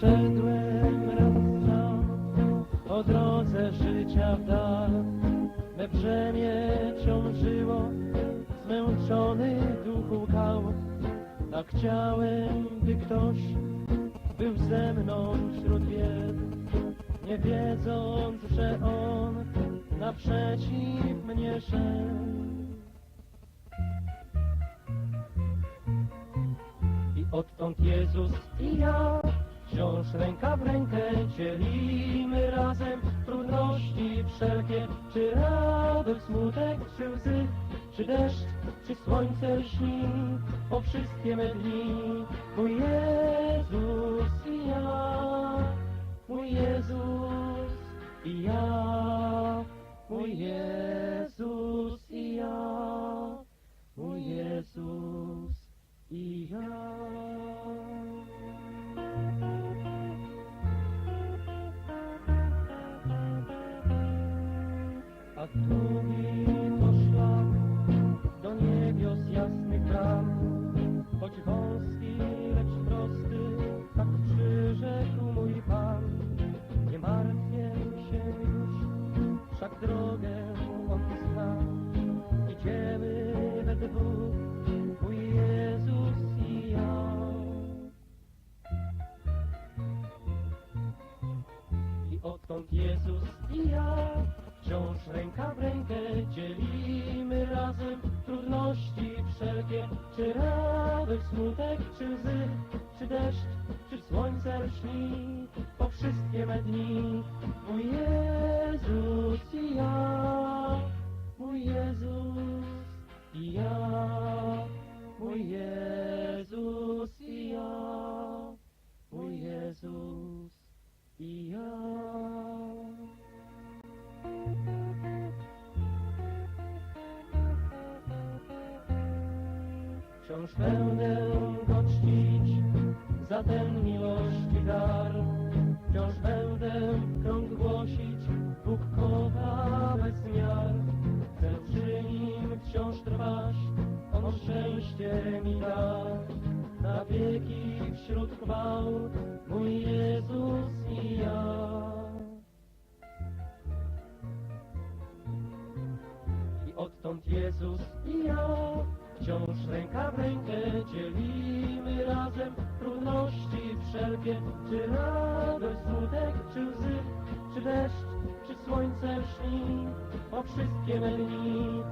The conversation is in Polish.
Szedłem raz sam o drodze życia w dal. Me brzemię ciążyło, zmęczony duch łkał. Tak chciałem, by ktoś był ze mną wśród bied, nie wiedząc, że on naprzeciw mnie szedł. I odtąd Jezus i ja wciąż ręka w rękę dzielimy razem trudności wszelkie, czy radość, smutek, czy łzy, czy deszcz, czy słońce lśni, o wszystkie me dni. Mój Jezus A drugi to szlak do niebios jasnych bram, choć wąski, lecz prosty, tak przyrzekł mój Pan. Jezus i ja. Wciąż ręka w rękę dzielimy razem trudności wszelkie, czy radość, smutek, czy łzy, czy deszcz, czy słońce lśni, po wszystkie me dni. Mój Jezus i ja, mój Jezus i ja, mój Jezus i ja, mój Jezus Wciąż będę go czcić za ten miłości dar. Wciąż będę krąg głosić, Bóg kocha bez miar. Chcę przy nim wciąż trwać, On szczęście mi da. Na wieki wśród chwał, mój Jezus i ja. I odtąd Jezus i ja wciąż ręka w rękę dzielimy razem trudności wszelkie, czy radość, smutek, czy łzy, czy deszcz, czy słońce lśni, o wszystkie me dni.